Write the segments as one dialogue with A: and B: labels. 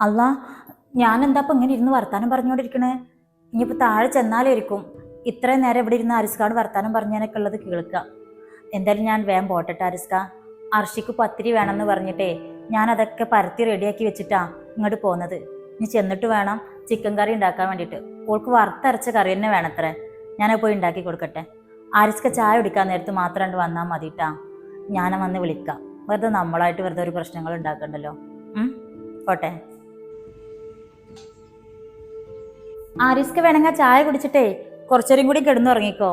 A: അല്ല ഞാൻ എന്താ ഇപ്പം ഇങ്ങനെ ഇരുന്ന് വർത്താനം പറഞ്ഞുകൊണ്ടിരിക്കണേ ഇനിയിപ്പോൾ താഴെ ചെന്നാലേ ചെന്നാലായിരിക്കും ഇത്രയും നേരം ഇവിടെ ഇരുന്ന് അരിസ്കാട് വർത്താനം പറഞ്ഞതിനൊക്കെ ഉള്ളത് കേൾക്കുക എന്തായാലും ഞാൻ വേം പോട്ടെ അരിസ്ക. അർഷിക്ക് പത്തിരി വേണമെന്ന് പറഞ്ഞിട്ടേ ഞാൻ അതൊക്കെ പരത്തി റെഡിയാക്കി വെച്ചിട്ടാ ഇങ്ങോട്ട് പോകുന്നത് ഇനി ചെന്നിട്ട് വേണം ചിക്കൻ കറി ഉണ്ടാക്കാൻ വേണ്ടിയിട്ട്. ഓൾക്ക് വറുത്തരച്ച കറി തന്നെ വേണത്രേ. ഞാനത് പോയി ഉണ്ടാക്കി കൊടുക്കട്ടെ. ആരിസ്ക ചായ കുടിക്കാൻ നേരത്ത് മാത്രം വന്നാൽ മതിട്ടാ. ഞാൻ വന്ന് വിളിക്കാം. വെറുതെ നമ്മളായിട്ട് വെറുതെ ഒരു പ്രശ്നങ്ങൾ ഉണ്ടാക്കണ്ടല്ലോ. ഉം? പോട്ടെ റിസ്ക് വേണമെങ്കിൽ ചായ കുടിച്ചിട്ടേ കുറച്ചേരും കൂടി കിടന്നുറങ്ങിക്കോ.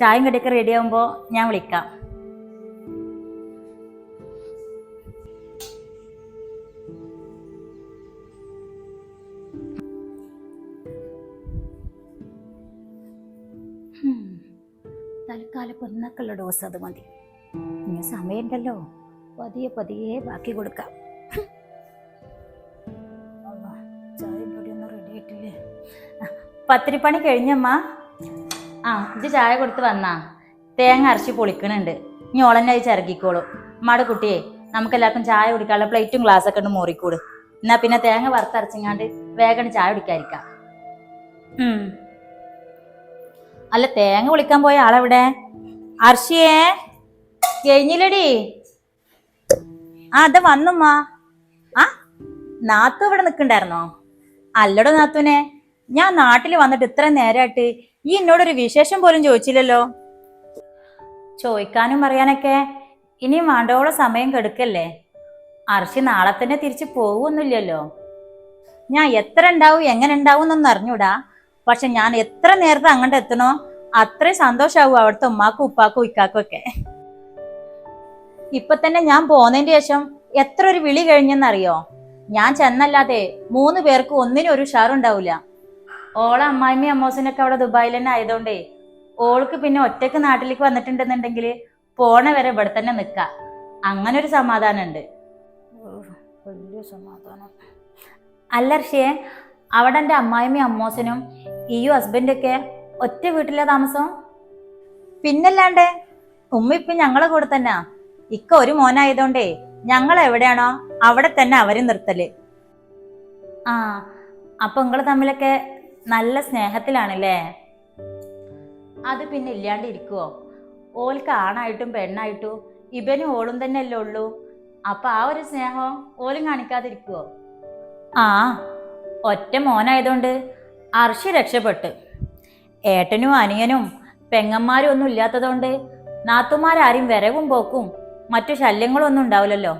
A: ചായയും കടിയൊക്കെ റെഡി ആകുമ്പോൾ ഞാൻ വിളിക്കാം. തൽക്കാലം ഇപ്പൊ ഇന്നൊക്കെയുള്ള ഡോസ് അത് മതി. ഇനി സമയമുണ്ടല്ലോ പതിയെ പതിയെ ബാക്കി കൊടുക്കാം. അള്ളാ, ആ, പത്തിരിപ്പണി കഴിഞ്ഞമ്മ. ആ ഇത് ചായ കൊടുത്ത് വന്നാ. തേങ്ങ അരച്ച് പൊളിക്കണുണ്ട്. ഇനി ഓളന്നായി ചിറകിക്കോളൂ മാട കുട്ടിയെ നമുക്ക് എല്ലാവർക്കും ചായ കുടിക്കാനുള്ള പ്ലേറ്റും ഗ്ലാസ്സൊക്കെ ഉണ്ട് മോറിക്കൂട്. എന്നാ പിന്നെ തേങ്ങ വറുത്തരച്ചിങ്ങാണ്ട് വേഗം ചായ കുടിക്കാതിരിക്കാം. അല്ല തേങ്ങ വിളിക്കാൻ പോയ ആളെവിടെ? അർഷിയേ കഴിഞ്ഞില്ലടി. ആ അത് വന്നുമ്മ. ആ നാത്തു ഇവിടെ നിൽക്കണ്ടായിരുന്നോ? അല്ലടോ നാത്തുനെ. ഞാൻ നാട്ടിൽ വന്നിട്ട് ഇത്ര നേരമായിട്ട് ഈ എന്നോടൊരു വിശേഷം പോലും ചോദിച്ചില്ലല്ലോ. ചോദിക്കാനും പറയാനൊക്കെ ഇനിയും വേണ്ടോളം സമയം കെടുക്കല്ലേ? അർഷി നാളെ തന്നെ തിരിച്ചു പോകുമൊന്നുമില്ലല്ലോ ഞാൻ എത്ര ഉണ്ടാവും എങ്ങനെ ഉണ്ടാവും എന്നൊന്നും അറിഞ്ഞൂടാ. പക്ഷെ ഞാൻ എത്ര നേരത്തെ അങ്ങോട്ട് എത്തണോ അത്രയും സന്തോഷാവും അവിടുത്തെ ഉമ്മാക്കും ഉപ്പാക്കും ഇക്കാക്കും ഒക്കെ. ഇപ്പൊ തന്നെ ഞാൻ പോന്നതിന്റെ ശേഷം എത്ര ഒരു വിളി കഴിഞ്ഞെന്നറിയോ? ഞാൻ ചെന്നല്ലാതെ മൂന്ന് പേർക്ക് ഒന്നിനും ഒരു ഉഷാറുണ്ടാവില്ല ഓളെ അമ്മായിമ്മയും അമ്മോസിനൊക്കെ അവിടെ ദുബായിൽ തന്നെ ആയതുകൊണ്ടേ ഓൾക്ക് പിന്നെ ഒറ്റയ്ക്ക് നാട്ടിലേക്ക് വന്നിട്ടുണ്ടെന്നുണ്ടെങ്കിൽ പോണ വരെ ഇവിടെ തന്നെ നിക്ക. അങ്ങനെ ഒരു സമാധാനം ഉണ്ട് വലിയ സമാധാനം. അല്ല ഋഷിയെ അവിടെ എന്റെ അമ്മായിമ്മയും അമ്മോസിനും ഈയും ഹസ്ബൻഡൊക്കെ ഒറ്റ വീട്ടിലെ താമസം? പിന്നല്ലാണ്ട് ഉമ്മ ഇപ്പൊ ഞങ്ങളെ കൂടെ തന്നെ. ഇക്ക ഒരു മോനായതുകൊണ്ടേ ഞങ്ങൾ എവിടെയാണോ അവിടെ തന്നെ അവർ നിർത്തൽ. ആ അപ്പൊ നിങ്ങൾ തമ്മിലൊക്കെ നല്ല സ്നേഹത്തിലാണല്ലേ? അത് പിന്നെ ഇല്ലാണ്ടിരിക്കുവോ ഓൾക്ക് ആണായിട്ടും പെണ്ണായിട്ടും ഇവനും ഓളും തന്നെ അല്ലേ ഉള്ളൂ. അപ്പൊ ആ ഒരു സ്നേഹം ഓലും കാണിക്കാതിരിക്കുവോ? ആ ഒറ്റ മോനായതുകൊണ്ട് അർഷി രക്ഷപ്പെട്ട്. ഏട്ടനും അനിയനും പെങ്ങന്മാരും ഒന്നും ഇല്ലാത്തതുകൊണ്ട് നാത്തുമാരാരും വരവും പോക്കും മറ്റു ശല്യങ്ങളൊന്നും ഉണ്ടാവില്ലല്ലോ?